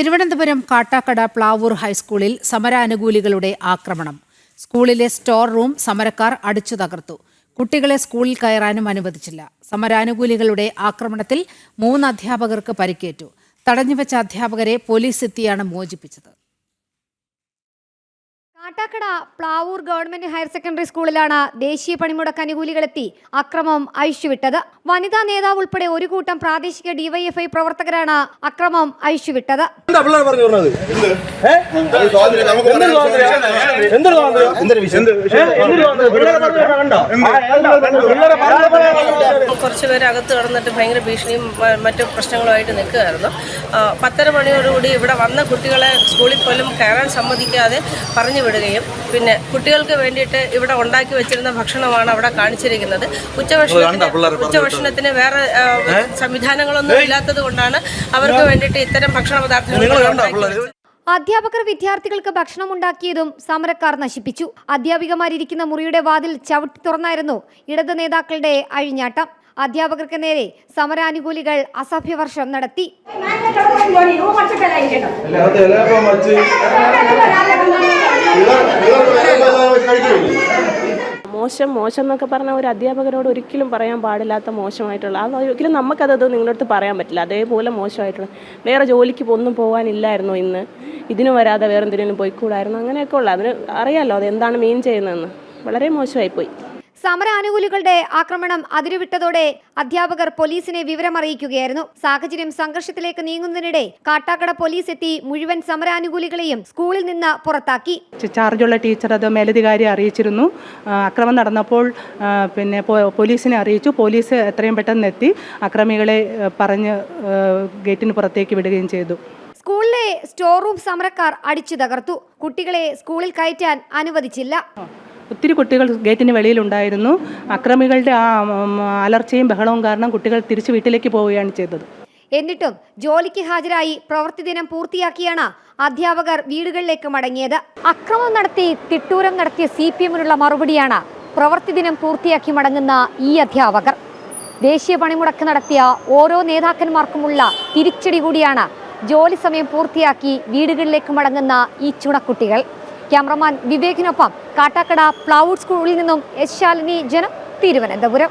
തിരുവനന്തപുരം കാട്ടാക്കട പ്ലാവൂർ ഹൈസ്കൂളിൽ സമരാനുകൂലികളുടെ ആക്രമണം. സ്കൂളിലെ സ്റ്റോർ റൂം സമരക്കാർ അടിച്ചു തകർത്തു. കുട്ടികളെ സ്കൂളിൽ കയറാനും അനുവദിച്ചില്ല. സമരാനുകൂലികളുടെ ആക്രമണത്തിൽ മൂന്ന് അധ്യാപകർക്ക് പരിക്കേറ്റു. തടഞ്ഞുവെച്ച അധ്യാപകരെ പോലീസ് എത്തിയാണ് മോചിപ്പിച്ചത്. Kattakkada Plavoor government higher secondary സ്കൂളിലാണ് ദേശീയ പണിമുടക്ക് അനുകൂലികളെത്തി അക്രമം അഴിച്ചുവിട്ടത് വനിതാ നേതാവ് ഉൾപ്പെടെ ഒരു കൂട്ടം പ്രാദേശിക ഡിവൈഎഫ്ഐ പ്രവർത്തകരാണ് അക്രമം അഴിച്ചുവിട്ടത് എന്താ പിള്ളേർ പറഞ്ഞു പറഞ്ഞത് ഏ? എന്തൊരു സ്വാതന്ത്ര്യം? എന്തൊരു സ്വാതന്ത്ര്യം? ഏ? എന്തൊരു സ്വാതന്ത്ര്യം? പിള്ളേരെ പറഞ്ഞു വിടണം, കണ്ടോ? ആ, കണ്ടോ? കണ്ടോ? പിള്ളേരെ പറഞ്ഞു വിടണം. കുറച്ച് പേര് അകത്ത് കിടന്നിട്ട് ഭയങ്കര ഭീഷണിയും മറ്റു പ്രശ്നങ്ങളുമായിട്ട് നിൽക്കുകയായിരുന്നു പത്തര മണിയോടുകൂടി ഇവിടെ വന്ന കുട്ടികളെ സ്കൂളിൽ പോലും കയറാൻ സമ്മതിക്കാതെ പറഞ്ഞു വിടുകയും പിന്നെ കുട്ടികൾക്ക് വേണ്ടിയിട്ട് ഇവിടെ ഉണ്ടാക്കി വെച്ചിരുന്ന ഭക്ഷണമാണ് അവിടെ കാണിച്ചിരിക്കുന്നത്. ഉച്ചഭക്ഷണത്തിന് ഉച്ചഭക്ഷണത്തിന് വേറെ സംവിധാനങ്ങളൊന്നും ഇല്ലാത്തത് കൊണ്ടാണ് അവർക്ക് വേണ്ടിയിട്ട് ഇത്തരം ഭക്ഷണ പദാർത്ഥങ്ങൾ. അധ്യാപകർ വിദ്യാർത്ഥികൾക്ക് ഭക്ഷണം ഉണ്ടാക്കിയതും സമരക്കാർ നശിപ്പിച്ചു. അധ്യാപികമാരിയ്ക്കുന്ന മുറിയുടെ വാതിൽ ചവിട്ടി തുറന്നായിരുന്നു ഇടത് നേതാക്കളുടെ അഴിഞ്ഞാട്ടം. അധ്യാപകർക്ക് നേരെ സമരാനുകൂലികൾ അസഭ്യവർഷം നടത്തി. മോശം മോശം എന്നൊക്കെ പറഞ്ഞാൽ ഒരു അധ്യാപകരോട് ഒരിക്കലും പറയാൻ പാടില്ലാത്ത മോശമായിട്ടുള്ള അത് ഒരിക്കലും നമുക്കതത് നിങ്ങളടുത്ത് പറയാൻ പറ്റില്ല. അതേപോലെ മോശമായിട്ടുള്ള വേറെ ജോലിക്ക് ഒന്നും പോകാനില്ലായിരുന്നു ഇന്ന്. ഇതിന് വരാതെ വേറെ എന്തിനും പോയിക്കൂടായിരുന്നു. അങ്ങനെയൊക്കെ ഉള്ള. അതിന് അറിയാമല്ലോ അത് എന്താണ് മീൻ ചെയ്യുന്നതെന്ന്. വളരെ മോശമായിപ്പോയി. സമരാനുകൂലികളുടെ ആക്രമണം അതിരുവിട്ടതോടെ അധ്യാപകർ പോലീസിനെ വിവരമറിയിക്കുകയായിരുന്നു. സാഹചര്യം സംഘർഷത്തിലേക്ക് നീങ്ങുന്നതിനിടെ കാട്ടാക്കട പോലീസ് എത്തി മുഴുവൻ സമരാനുകൂലികളെയും സ്കൂളിൽ നിന്ന് പുറത്താക്കി. ചാർജുള്ള ടീച്ചർ അത് മേലധികാരി അറിയിച്ചിരുന്നു. അക്രമം നടന്നപ്പോൾ പിന്നെ പോലീസിനെ അറിയിച്ചു. പോലീസ് എത്രയും പെട്ടെന്ന് എത്തി അക്രമികളെ പറഞ്ഞ് ഗേറ്റിന് പുറത്തേക്ക് വിടുകയും ചെയ്തു. സ്കൂളിലെ സ്റ്റോർ റൂം സമരക്കാർ അടിച്ചു തകർത്തു. കുട്ടികളെ സ്കൂളിൽ കയറ്റാൻ അനുവദിച്ചില്ല. ഒത്തിരി കുട്ടികൾ ഗേറ്റിന് വെളിയിലുണ്ടായിരുന്നു. അക്രമികളുടെ ആ അലർച്ചയും ബഹളവും കാരണം കുട്ടികൾ തിരിച്ചു വീട്ടിലേക്ക് പോവുകയാണ് ചെയ്തത്. എന്നിട്ടും ജോലിക്ക് ഹാജരായി പ്രവൃത്തി ദിനം പൂർത്തിയാക്കിയാണ് അധ്യാപകർ വീടുകളിലേക്ക് മടങ്ങിയത്. അക്രമം നടത്തി തിട്ടൂരം നടത്തിയ സി പി എമ്മിനുള്ള മറുപടിയാണ് പ്രവൃത്തി ദിനം പൂർത്തിയാക്കി മടങ്ങുന്ന ഈ അധ്യാപകർ. ദേശീയ പണിമുടക്ക് നടത്തിയ ഓരോ നേതാക്കന്മാർക്കുമുള്ള തിരിച്ചടി കൂടിയാണ് ജോലി സമയം പൂർത്തിയാക്കി വീടുകളിലേക്ക് മടങ്ങുന്ന ഈ ചുണക്കുട്ടികൾ. ക്യാമറമാൻ വിവേകിനൊപ്പം കാട്ടാക്കട പ്ലൗഡ് സ്കൂളിൽ നിന്നും എസ് ശാലിനി ജനം തിരുവനന്തപുരം.